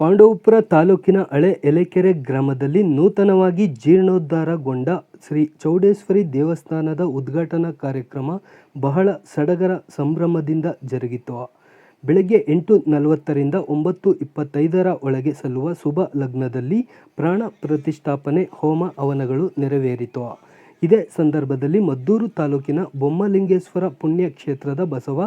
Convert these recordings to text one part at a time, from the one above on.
ಪಾಂಡವಪುರ ತಾಲೂಕಿನ ಹಳೆ ಎಲೆಕೆರೆ ಗ್ರಾಮದಲ್ಲಿ ನೂತನವಾಗಿ ಜೀರ್ಣೋದ್ಧಾರಗೊಂಡ ಶ್ರೀ ಚೌಡೇಶ್ವರಿ ದೇವಸ್ಥಾನದ ಉದ್ಘಾಟನಾ ಕಾರ್ಯಕ್ರಮ ಬಹಳ ಸಡಗರ ಸಂಭ್ರಮದಿಂದ ಜರುಗಿತು. ಬೆಳಗ್ಗೆ ಎಂಟು ನಲವತ್ತರಿಂದ ಒಂಬತ್ತು ಇಪ್ಪತ್ತೈದರ ಒಳಗೆ ಸಲ್ಲುವ ಶುಭ ಲಗ್ನದಲ್ಲಿ ಪ್ರಾಣ ಪ್ರತಿಷ್ಠಾಪನೆ ಹೋಮ ಹವನಗಳು ನೆರವೇರಿತು. ಇದೇ ಸಂದರ್ಭದಲ್ಲಿ ಮದ್ದೂರು ತಾಲೂಕಿನ ಬೊಮ್ಮಲಿಂಗೇಶ್ವರ ಪುಣ್ಯಕ್ಷೇತ್ರದ ಬಸವ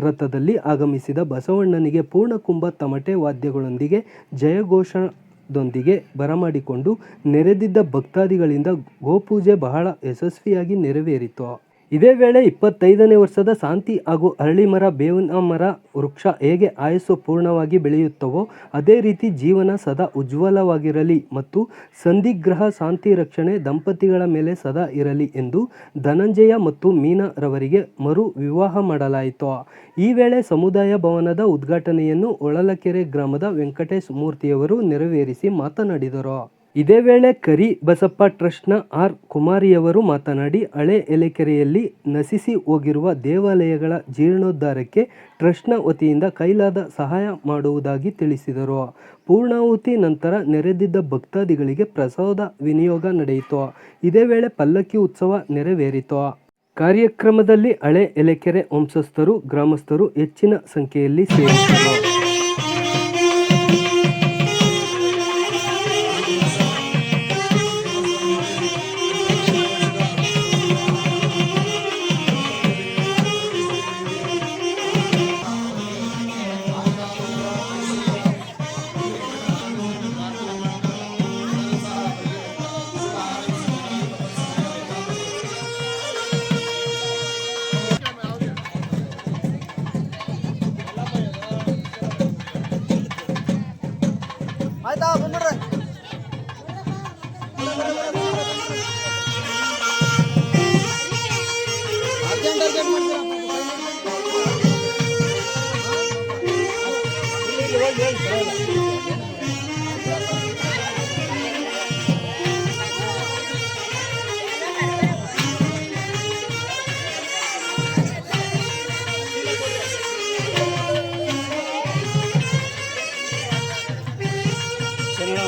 ರಥದಲ್ಲಿ ಆಗಮಿಸಿದ ಬಸವಣ್ಣನಿಗೆ ಪೂರ್ಣಕುಂಭ ತಮಟೆ ವಾದ್ಯಗಳೊಂದಿಗೆ ಜಯಘೋಷದೊಂದಿಗೆ ಬರಮಾಡಿಕೊಂಡು ನೆರೆದಿದ್ದ ಭಕ್ತಾದಿಗಳಿಂದ ಗೋಪೂಜೆ ಬಹಳ ಯಶಸ್ವಿಯಾಗಿ ನೆರವೇರಿತು. ಇದೇ ವೇಳೆ ಇಪ್ಪತ್ತೈದನೇ ವರ್ಷದ ಶಾಂತಿ ಹಾಗೂ ಅರಳಿಮರ, ಬೇವಿನ ಮರ ವೃಕ್ಷ ಹೇಗೆ ಆಯಸ್ಸು ಪೂರ್ಣವಾಗಿ ಬೆಳೆಯುತ್ತವೋ ಅದೇ ರೀತಿ ಜೀವನ ಸದಾ ಉಜ್ವಲವಾಗಿರಲಿ ಮತ್ತು ಸಂಧಿಗ್ರಹ ಶಾಂತಿ ರಕ್ಷಣೆ ದಂಪತಿಗಳ ಮೇಲೆ ಸದಾ ಇರಲಿ ಎಂದು ಧನಂಜಯ ಮತ್ತು ಮೀನಾ ರವರಿಗೆ ಮರು ವಿವಾಹ ಮಾಡಲಾಯಿತು. ಈ ವೇಳೆ ಸಮುದಾಯ ಭವನದ ಉದ್ಘಾಟನೆಯನ್ನು ಒಳಲಕೆರೆ ಗ್ರಾಮದ ವೆಂಕಟೇಶ್ ಮೂರ್ತಿಯವರು ನೆರವೇರಿಸಿ ಮಾತನಾಡಿದರು. ಇದೇ ವೇಳೆ ಕರಿ ಬಸಪ್ಪ ಟ್ರಸ್ಟ್ನ ಆರ್ ಕುಮಾರಿಯವರು ಮಾತನಾಡಿ, ಹಳೆ ಎಲೆಕೆರೆಯಲ್ಲಿ ನಶಿಸಿ ಹೋಗಿರುವ ದೇವಾಲಯಗಳ ಜೀರ್ಣೋದ್ಧಾರಕ್ಕೆ ಟ್ರಸ್ಟ್ನ ವತಿಯಿಂದ ಕೈಲಾದ ಸಹಾಯ ಮಾಡುವುದಾಗಿ ತಿಳಿಸಿದರು. ಪೂರ್ಣಾಹುತಿ ನಂತರ ನೆರೆದಿದ್ದ ಭಕ್ತಾದಿಗಳಿಗೆ ಪ್ರಸಾದ ವಿನಿಯೋಗ ನಡೆಯಿತು. ಇದೇ ವೇಳೆ ಪಲ್ಲಕ್ಕಿ ಉತ್ಸವ ನೆರವೇರಿತು. ಕಾರ್ಯಕ್ರಮದಲ್ಲಿ ಹಳೆ ಎಲೆಕೆರೆ ವಂಶಸ್ಥರು, ಗ್ರಾಮಸ್ಥರು ಹೆಚ್ಚಿನ ಸಂಖ್ಯೆಯಲ್ಲಿ ಸೇರಿದ್ದರು.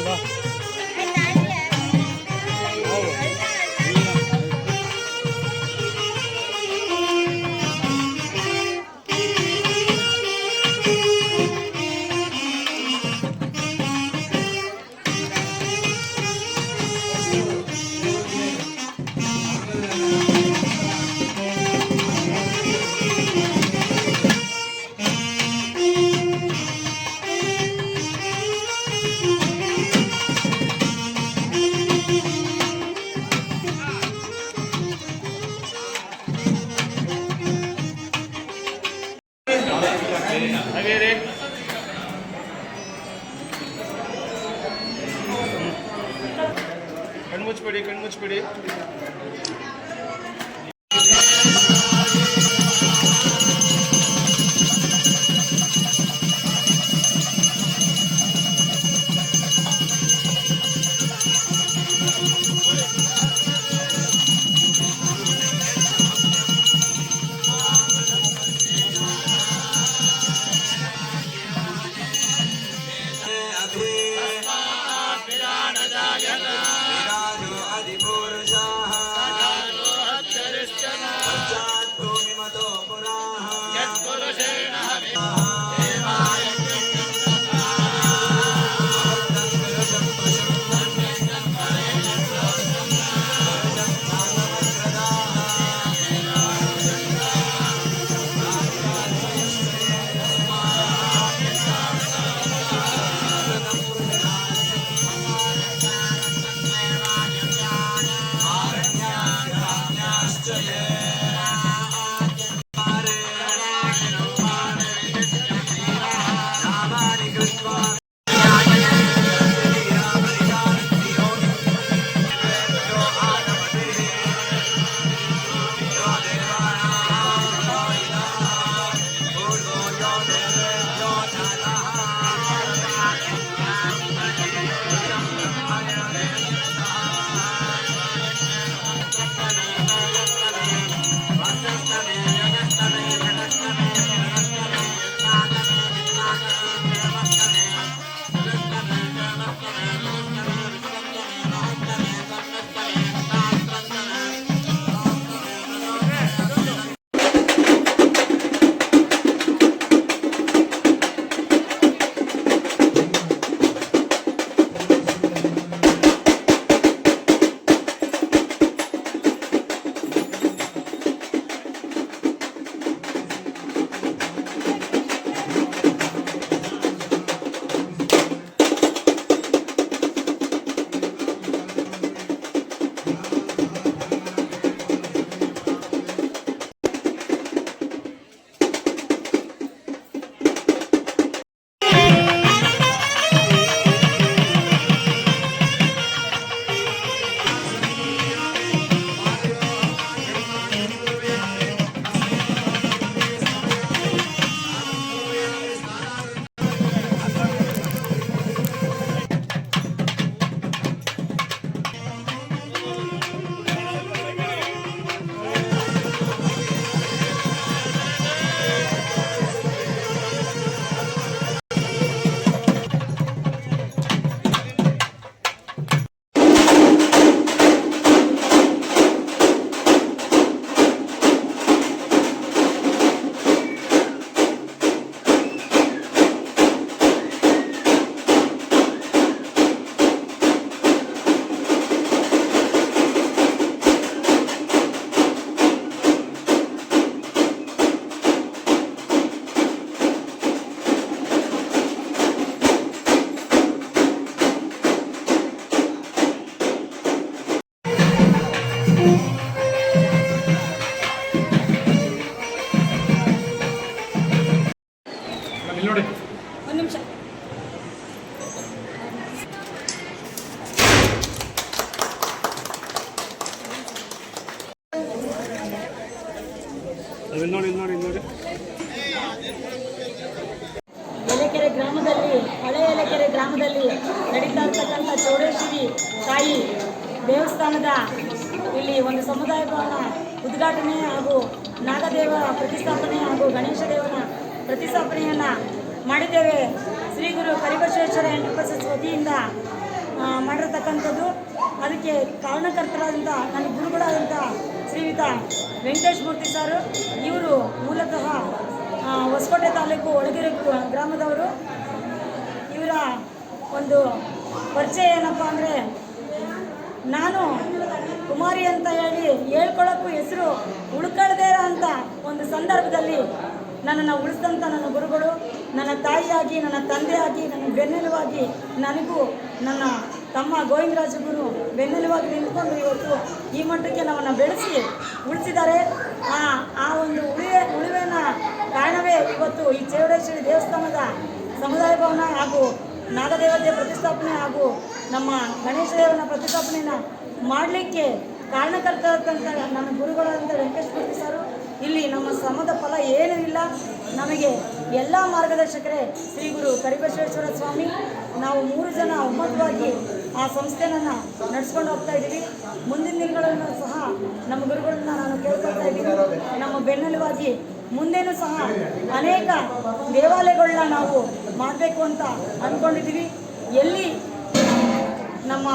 와. కన్ముచ్చిపడి కన్ముచ్చిపడి ಎಲೆಕೆರೆ ಗ್ರಾಮದಲ್ಲಿ, ಹಳೆ ಎಲೆಕೆರೆ ಗ್ರಾಮದಲ್ಲಿ ನಡೀತಾ ಇರ್ತಕ್ಕಂಥ ಚೌಡೇಶ್ವರಿ ತಾಯಿ ದೇವಸ್ಥಾನದ ಇಲ್ಲಿ ಒಂದು ಸಮುದಾಯ ಭವನ ಉದ್ಘಾಟನೆ ಹಾಗೂ ನಾಗದೇವ ಪ್ರತಿಷ್ಠಾಪನೆ ಹಾಗೂ ಗಣೇಶ ದೇವನ ಪ್ರತಿಸ್ಥಾಪನೆಯನ್ನು ಮಾಡಿದ್ದೇವೆ. ಶ್ರೀ ಗುರು ಕರಿಬಸವೇಶ್ವರ ಎಂಟರ್ಪ್ರೈಸಸ್ ವತಿಯಿಂದ ಮಾಡಿರ್ತಕ್ಕಂಥದ್ದು. ಅದಕ್ಕೆ ಕಾರಣಕರ್ತರಾದಂಥ ನನ್ನ ಗುರುಗಳಾದಂಥ ಶ್ರೀಯುತ ವೆಂಕಟೇಶ್ ಮೂರ್ತಿ ಸರ್, ಇವರು ಮೂಲತಃ ಹೊಸಕೋಟೆ ತಾಲೂಕು ಒಳಗೆರೆ ಗ್ರಾಮದವರು. ಇವರ ಒಂದು ಪರಿಚಯ ಏನಪ್ಪ ಅಂದರೆ, ನಾನು ಕುಮಾರಿ ಅಂತ ಹೇಳಿ ಹೇಳ್ಕೊಳ್ಳೋಕ್ಕೂ ಹೆಸರು ಉಳ್ಕೊಳ್ದೇ ಅಂತ ಒಂದು ಸಂದರ್ಭದಲ್ಲಿ ನನ್ನನ್ನು ಉಳಿಸಿದಂಥ ನನ್ನ ಗುರುಗಳು, ನನ್ನ ತಾಯಿಯಾಗಿ, ನನ್ನ ತಂದೆಯಾಗಿ, ನನ್ನ ಬೆನ್ನೆಲುವಾಗಿ ನನಗೂ ನನ್ನ ತಮ್ಮ ಗೋವಿಂದರಾಜ ಗುರು ಬೆನ್ನೆಲುವಾಗಿ ನಿಂತ್ಕೊಂಡು ಇವತ್ತು ಈ ಮಟ್ಟಕ್ಕೆ ನಮ್ಮನ್ನು ಬೆಳೆಸಿ ಉಳಿಸಿದ್ದಾರೆ. ಆ ಆ ಒಂದು ಉಳಿವೆ, ಉಳಿವೆನ ಕಾರಣವೇ ಇವತ್ತು ಈ ಚೇವಡೇಶ್ವರಿ ದೇವಸ್ಥಾನದ ಸಮುದಾಯ ಭವನ ಹಾಗೂ ನಾಗದೇವತೆ ಪ್ರತಿಷ್ಠಾಪನೆ ಹಾಗೂ ನಮ್ಮ ಗಣೇಶ ದೇವನ ಪ್ರತಿಷ್ಠಾಪನೆಯನ್ನು ಮಾಡಲಿಕ್ಕೆ ಕಾರಣಕರ್ತಕ್ಕಂಥ ನನ್ನ ಗುರುಗಳಾದಂಥ ವೆಂಕಟೇಶ್ ಮೂರ್ತಿ ಸರ್, ಇಲ್ಲಿ ನಮ್ಮ ಶ್ರಮದ ಫಲ ಏನೂ ಇಲ್ಲ ನಮಗೆ ಎಲ್ಲ ಮಾರ್ಗದರ್ಶಕರೇ, ಶ್ರೀ ಗುರು ಕರಿಬಸವೇಶ್ವರ ಸ್ವಾಮಿ, ನಾವು ಮೂರು ಜನ ಒಮ್ಮತವಾಗಿ ಆ ಸಂಸ್ಥೆನನ್ನು ನಡೆಸ್ಕೊಂಡು ಹೋಗ್ತಾ ಇದ್ದೀವಿ. ಮುಂದಿನ ದಿನಗಳನ್ನು ಸಹ ನಮ್ಮ ಗುರುಗಳನ್ನ ನಾನು ಕೇಳ್ಕೊಳ್ತಾ ಇದ್ದೀನಿ. ನಮ್ಮ ಬೆನ್ನೆಲುವಾಗಿ ಮುಂದೇನೂ ಸಹ ಅನೇಕ ದೇವಾಲಯಗಳನ್ನ ನಾವು ಮಾಡಬೇಕು ಅಂತ ಅಂದ್ಕೊಂಡಿದ್ದೀವಿ ಎಲ್ಲಿ ನಮ್ಮ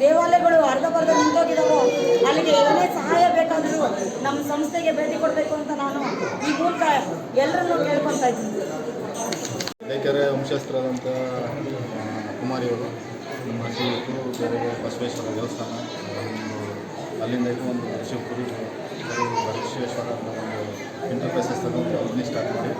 ದೇವಾಲಯಗಳು ಅರ್ಧ ಬರ್ಧ ನಿಂತೋಗಿದಾವೋ, ಅಲ್ಲಿಗೆ ಏನೇ ಸಹಾಯ ಬೇಕಾದರೂ ನಮ್ಮ ಸಂಸ್ಥೆಗೆ ಭೇಟಿ ಕೊಡಬೇಕು ಅಂತ ನಾನು ಈ ಮೂಲಕ ಎಲ್ಲರನ್ನೂ ಕೇಳ್ಕೊತಾ ಇದ್ದೀನಿ. ಲೇಕೆರೆ ವಂಶಸ್ಥರಾದಂಥ ಕುಮಾರಿಯವರು, ನಮ್ಮ ಶ್ರೀಯುತರು ಬೇರೆ ಬಸವೇಶ್ವರ ದೇವಸ್ಥಾನ ಅಲ್ಲಿಂದ ಒಂದು ಶಿವಪುರಿ ಬಸವೇಶ್ವರ ಅನ್ನೋ ಒಂದು ಎಂಟರ್ಪ್ರೈಸಸ್ ಅಂತ ಕಂಪ್ನಿ ಸ್ಟಾರ್ಟ್ ಮಾಡಿ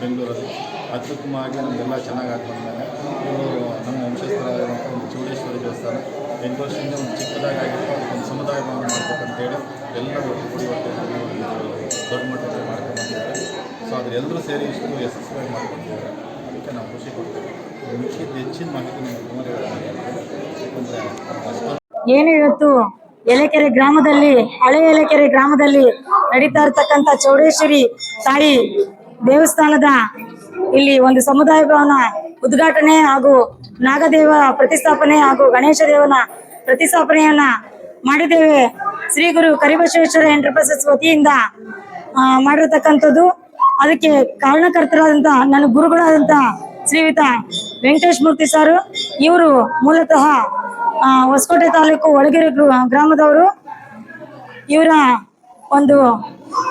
ಬೆಂಗಳೂರಲ್ಲಿ. ಅತ್ಯುತ್ತಮವಾಗಿ ನಮಗೆಲ್ಲ ಚೆನ್ನಾಗಿ ಆಗಿ ಬಂದಮೇಲೆ ಇವರು ನಮ್ಮ ಒಂದು ಚೌಡೇಶ್ವರಿ ದೇವಸ್ಥಾನ ಎಂಟು ಒಂದು ಚಿಕ್ಕದಾಗಿ ಆಗಿರ್ಬೋದು, ಒಂದು ಸಮುದಾಯ ಭವನ ಮಾಡ್ಬೇಕಂತೇಳಿ ಎಲ್ಲ ಇವತ್ತು ಒಂದು ದೊಡ್ಡ ಮಟ್ಟದಲ್ಲಿ ಮಾಡ್ಕೊಂಡಿದ್ದಾರೆ ಸೊ ಅದ್ರ ಎಲ್ಲರೂ ಸೇರಿ ಇಷ್ಟು ಯಶಸ್ವಿಯಾಗಿ ಮಾಡ್ಕೊಂಡಿದ್ದಾರೆ. ಅದಕ್ಕೆ ನಾವು ಖುಷಿ ಕೊಡ್ತೇವೆ. ಮಿಕ್ಕಿದ ಹೆಚ್ಚಿನ ಮಾಹಿತಿ ನಿಮಗೆ ಏನು ಇವತ್ತು ಎಲೆಕೆರೆ ಗ್ರಾಮದಲ್ಲಿ, ಹಳೆ ಎಲೆಕೆರೆ ಗ್ರಾಮದಲ್ಲಿ ನಡೀತಾ ಇರ್ತಕ್ಕಂಥ ಚೌಡೇಶ್ವರಿ ತಾಯಿ ದೇವಸ್ಥಾನದ ಇಲ್ಲಿ ಒಂದು ಸಮುದಾಯ ಭವನ ಉದ್ಘಾಟನೆ ಹಾಗೂ ನಾಗದೇವ ಪ್ರತಿಷ್ಠಾಪನೆ ಹಾಗೂ ಗಣೇಶ ದೇವನ ಪ್ರತಿಸ್ಥಾಪನೆಯನ್ನ ಮಾಡಿದ್ದೇವೆ. ಶ್ರೀ ಗುರು ಕರಿಬಸವೇಶ್ವರ ಎಂಟರ್ಪ್ರೈಸಸ್ ವತಿಯಿಂದ ಮಾಡಿರತಕ್ಕಂಥದ್ದು. ಅದಕ್ಕೆ ಕಾರಣಕರ್ತರಾದಂಥ ನನ್ನ ಗುರುಗಳಾದಂಥ ಶ್ರೀಯುತ ವೆಂಕಟೇಶ್ ಮೂರ್ತಿ ಸರ್, ಇವರು ಮೂಲತಃ ಹೊಸಕೋಟೆ ತಾಲೂಕು ಒಳಗೆರೆ ಗ್ರ- ಗ್ರಾಮದವರು. ಇವರ ಒಂದು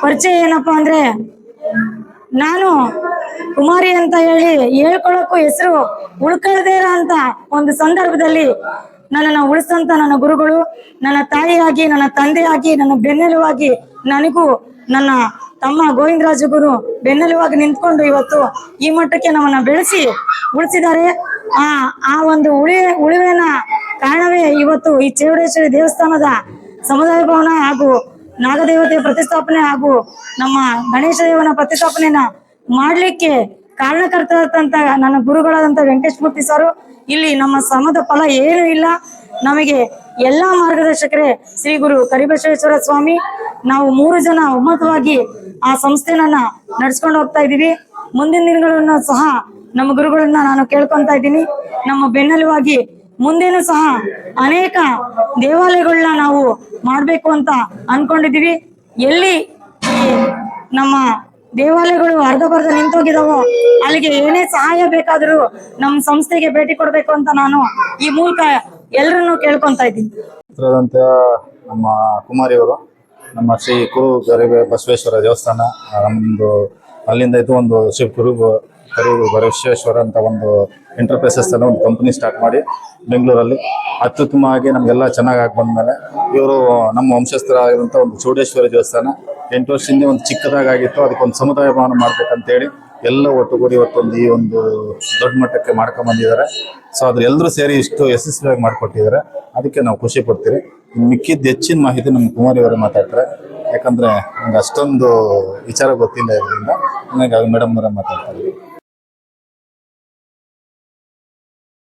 ಪರಿಚಯ ಏನಪ್ಪಾ ಅಂದ್ರೆ, ನಾನು ಕುಮಾರಿ ಅಂತ ಹೇಳಿ ಹೇಳ್ಕೊಳ್ಳೋಕ್ಕೂ ಹೆಸರು ಉಳ್ಕೊಳ್ದೇ ಅಂತ ಒಂದು ಸಂದರ್ಭದಲ್ಲಿ ನನ್ನನ್ನು ಉಳಿಸಂತ ನನ್ನ ಗುರುಗಳು, ನನ್ನ ತಾಯಿಯಾಗಿ, ನನ್ನ ತಂದೆಯಾಗಿ, ನನ್ನ ಬೆನ್ನೆಲುವಾಗಿ ನನಗೂ ನನ್ನ ತಮ್ಮ ಗೋವಿಂದರಾಜ ಗುರು ಬೆನ್ನೆಲುವಾಗಿ ನಿಂತ್ಕೊಂಡು ಇವತ್ತು ಈ ಮಟ್ಟಕ್ಕೆ ನಮ್ಮನ್ನ ಬೆಳೆಸಿ ಉಳಿಸಿದ್ದಾರೆ. ಆ ಆ ಒಂದು ಉಳಿ, ಉಳಿವೆನ ಕಾರಣವೇ ಇವತ್ತು ಈ ಚೇವಡೇಶ್ವರಿ ದೇವಸ್ಥಾನದ ಸಮುದಾಯ ಭವನ ಹಾಗೂ ನಾಗದೇವತೆ ಪ್ರತಿಷ್ಠಾಪನೆ ಹಾಗೂ ನಮ್ಮ ಗಣೇಶ ದೇವನ ಪ್ರತಿಷ್ಠಾಪನೆಯನ್ನ ಮಾಡ್ಲಿಕ್ಕೆ ಕಾರಣಕರ್ತರಂತ ನನ್ನ ಗುರುಗಳಾದಂತ ವೆಂಕಟೇಶ್ ಮೂರ್ತಿ ಸರ್, ಇಲ್ಲಿ ನಮ್ಮ ಶ್ರಮದ ಫಲ ಏನು ಇಲ್ಲ. ನಮಗೆ ಎಲ್ಲಾ ಮಾರ್ಗದರ್ಶಕರೇ, ಶ್ರೀ ಗುರು ಕರಿಬಸವೇಶ್ವರ ಸ್ವಾಮಿ, ನಾವು ಮೂರು ಜನ ಒಮ್ಮತವಾಗಿ ಆ ಸಂಸ್ಥೆನನ್ನ ನಡ್ಸ್ಕೊಂಡು ಹೋಗ್ತಾ ಇದೀವಿ ಮುಂದಿನ ದಿನಗಳನ್ನು ಸಹ ನಮ್ಮ ಗುರುಗಳನ್ನ ನಾನು ಕೇಳ್ಕೊಂತ ಇದ್ದೀನಿ. ನಮ್ಮ ಬೆನ್ನೆಲುವಾಗಿ ಮುಂದೇನು ಸಹ ಅನೇಕ ದೇವಾಲಯಗಳನ್ನ ನಾವು ಮಾಡ್ಬೇಕು ಅಂತ ಅನ್ಕೊಂಡಿದೀವಿ ಎಲ್ಲಿ ನಮ್ಮ ದೇವಾಲಯಗಳು ಅರ್ಧ ಬರ್ಧ ನಿಂತೋಗಿದಾವೋ, ಅಲ್ಲಿಗೆ ಏನೇ ಸಹಾಯ ಬೇಕಾದರೂ ನಮ್ಮ ಸಂಸ್ಥೆಗೆ ಭೇಟಿ ಕೊಡ್ಬೇಕು ಅಂತ ನಾನು ಈ ಮೂಲಕ ಎಲ್ಲರನ್ನೂ ಕೇಳ್ಕೊಂತ ಇದ್ದೀನಿ. ನಮ್ಮ ಕುಮಾರಿಯವರು ನಮ್ಮ ಶ್ರೀ ಕುರು ಗರಿಬೆ ಬಸವೇಶ್ವರ ದೇವಸ್ಥಾನ ನಮ್ಮದು ಅಲ್ಲಿಂದ ಇದು ಒಂದು ಶ್ರೀ ಕುರು ಕರು ಬಸವೇಶ್ವರ ಅಂತ ಒಂದು ಎಂಟರ್ಪ್ರೈಸಸ್ ಅನ್ನೋ ಒಂದು ಕಂಪನಿ ಸ್ಟಾರ್ಟ್ ಮಾಡಿ ಬೆಂಗಳೂರಲ್ಲಿ. ಅತ್ಯುತ್ತಮವಾಗಿ ನಮಗೆಲ್ಲ ಚೆನ್ನಾಗಿ ಆಗಿ ಬಂದ್ಮೇಲೆ ಇವರು ನಮ್ಮ ವಂಶಸ್ಥರಾಗಿರುವಂಥ ಒಂದು ಚೌಡೇಶ್ವರಿ ದೇವಸ್ಥಾನ ಎಂಟು ವರ್ಷದಿಂದ ಒಂದು ಚಿಕ್ಕದಾಗಿತ್ತು ಅದಕ್ಕೊಂದು ಸಮುದಾಯ ಭವನ ಮಾಡ್ಬೇಕಂತೇಳಿ ಎಲ್ಲ ಒಟ್ಟುಗೂಡಿ ಇವತ್ತೊಂದು ಈ ಒಂದು ದೊಡ್ಡ ಮಟ್ಟಕ್ಕೆ ಮಾಡ್ಕೊಂಡ್ ಬಂದಿದ್ದಾರೆ. ಸೊ ಅದ್ರ ಎಲ್ಲರೂ ಸೇರಿ ಇಷ್ಟು ಯಶಸ್ವಿಯಾಗಿ ಮಾಡಿಕೊಟ್ಟಿದ್ದಾರೆ. ಅದಕ್ಕೆ ನಾವು ಖುಷಿ ಪಡ್ತೀವಿ. ಮಿಕ್ಕಿದ್ದು ಹೆಚ್ಚಿನ ಮಾಹಿತಿ ನಮ್ಮ ಕುಮಾರಿ ಅವರೇ ಮಾತಾಡ್ತಾರೆ. ಯಾಕಂದ್ರೆ ನಂಗೆ ಅಷ್ಟೊಂದು ವಿಚಾರ ಗೊತ್ತಿಲ್ಲ ಇದರಿಂದ. ಹಾಗಾಗಿ ಮೇಡಮ್ ಅವರೇ ಮಾತಾಡ್ತಾರೆ.